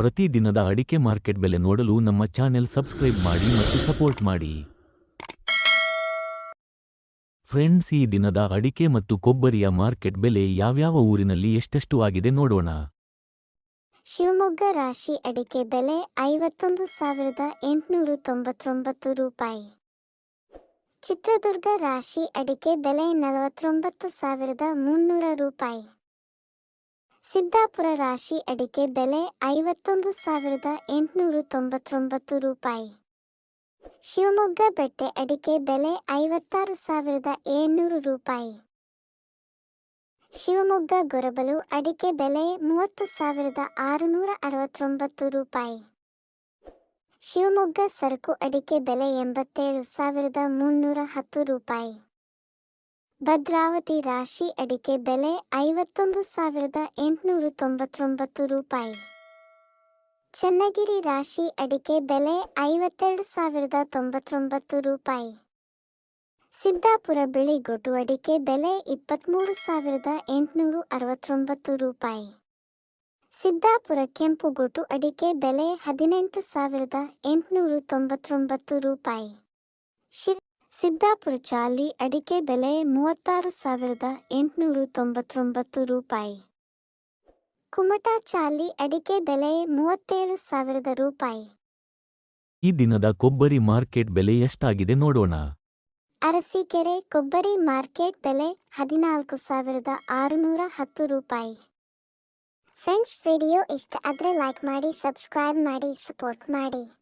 ಪ್ರತಿದಿನದ ಅಡಿಕೆ ಮಾರ್ಕೆಟ್ ಬೆಲೆ ನೋಡಲು ನಮ್ಮ ಚಾನೆಲ್ ಸಬ್ಸ್ಕ್ರೈಬ್ ಮಾಡಿ ಮತ್ತು ಸಪೋರ್ಟ್ ಮಾಡಿ. ಫ್ರೆಂಡ್ಸ್, ಈ ದಿನದ ಅಡಿಕೆ ಮತ್ತು ಕೊಬ್ಬರಿಯ ಮಾರ್ಕೆಟ್ ಬೆಲೆ ಯಾವ್ಯಾವ ಊರಿನಲ್ಲಿ ಎಷ್ಟೆಷ್ಟು ಆಗಿದೆ ನೋಡೋಣ. ಶಿವಮೊಗ್ಗ ರಾಶಿ ಅಡಿಕೆ ಬೆಲೆ ಐವತ್ತೊಂದು ಸಾವಿರದ ಎಂಟುನೂರು ತೊಂಬತ್ತೊಂಬತ್ತು ರೂಪಾಯಿ. ಚಿತ್ರದುರ್ಗ ರಾಶಿ ಅಡಿಕೆ ಬೆಲೆ ನಲವತ್ತೊಂಬತ್ತು ಸಾವಿರದ ಮುನ್ನೂರ ರೂಪಾಯಿ. ಸಿದ್ದಾಪುರ ರಾಶಿ ಅಡಿಕೆ ಬೆಲೆ ಐವತ್ತೊಂದು ಸಾವಿರದ ಎಂಟುನೂರು ತೊಂಬತ್ತೊಂಬತ್ತು ರೂಪಾಯಿ. ಶಿವಮೊಗ್ಗ ಬೆಟ್ಟೆ ಅಡಿಕೆ ಬೆಲೆ ಐವತ್ತಾರು ಸಾವಿರದ ಏಳ್ನೂರು ರೂಪಾಯಿ. ಶಿವಮೊಗ್ಗ ಗೊರಬಲು ಅಡಿಕೆ ಬೆಲೆ ಮೂವತ್ತು ಸಾವಿರದ ಆರುನೂರ ಅರವತ್ತೊಂಬತ್ತು ರೂಪಾಯಿ. ಶಿವಮೊಗ್ಗ ಸರಕು ಅಡಿಕೆ ಬೆಲೆ ಎಂಬತ್ತೇಳು ಸಾವಿರದ ಮುನ್ನೂರ ಹತ್ತು ರೂಪಾಯಿ. ಭದ್ರಾವತಿ ರಾಶಿ ಅಡಿಕೆ ಬೆಲೆ ಐವತ್ತೊಂದು ಸಾವಿರದ ಎಂಟುನೂರ ತೊಂಬತ್ತೊಂಬತ್ತು ರೂಪಾಯಿ. ಚನ್ನಗಿರಿ ರಾಶಿ ಅಡಿಕೆ ಬೆಲೆ ಐವತ್ತೆರಡು ಸಾವಿರದ ತೊಂಬತ್ತೊಂಬತ್ತು ರೂಪಾಯಿ. ಸಿದ್ದಾಪುರ ಬಿಳಿ ಗೊಟ್ಟು ಅಡಿಕೆ ಬೆಲೆ ಇಪ್ಪತ್ತ್ಮೂರು ಸಾವಿರದ ಎಂಟುನೂರು ಅರವತ್ತೊಂಬತ್ತು ರೂಪಾಯಿ. ಸಿದ್ದಾಪುರ ಕೆಂಪು ಗೊಟ್ಟು ಅಡಿಕೆ ಬೆಲೆ ಹದಿನೆಂಟು ಸಾವಿರದ ಎಂಟುನೂರ ತೊಂಬತ್ತೊಂಬತ್ತು ರೂಪಾಯಿ. ಸಿದ್ದಾಪುರ ಚಾಲಿ ಅಡಿಕೆ ಬೆಲೆ ಮೂವತ್ತಾರು ಸಾವಿರದ ಎಂಟುನೂರು ತೊಂಬತ್ತೊಂಬತ್ತು ರೂಪಾಯಿ. ಕುಮಟಾ ಚಾಲಿ ಅಡಿಕೆ ಬೆಲೆ ಮೂವತ್ತೇಳು ಸಾವಿರದ ರೂಪಾಯಿ. ಈ ದಿನದ ಕೊಬ್ಬರಿ ಮಾರ್ಕೆಟ್ ಬೆಲೆ ಎಷ್ಟಾಗಿದೆ ನೋಡೋಣ. ಅರಸೀಕೆರೆ ಕೊಬ್ಬರಿ ಮಾರ್ಕೆಟ್ ಬೆಲೆ ಹದಿನಾಲ್ಕು ಸಾವಿರದ ಆರುನೂರ ಹತ್ತು ರೂಪಾಯಿ. ಫ್ರೆಂಡ್ಸ್ ವಿಡಿಯೋ ಇಷ್ಟ ಆದರೆ ಲೈಕ್ ಮಾಡಿ ಸಬ್ಸ್ಕ್ರೈಬ್ ಮಾಡಿ ಸಪೋರ್ಟ್ ಮಾಡಿ.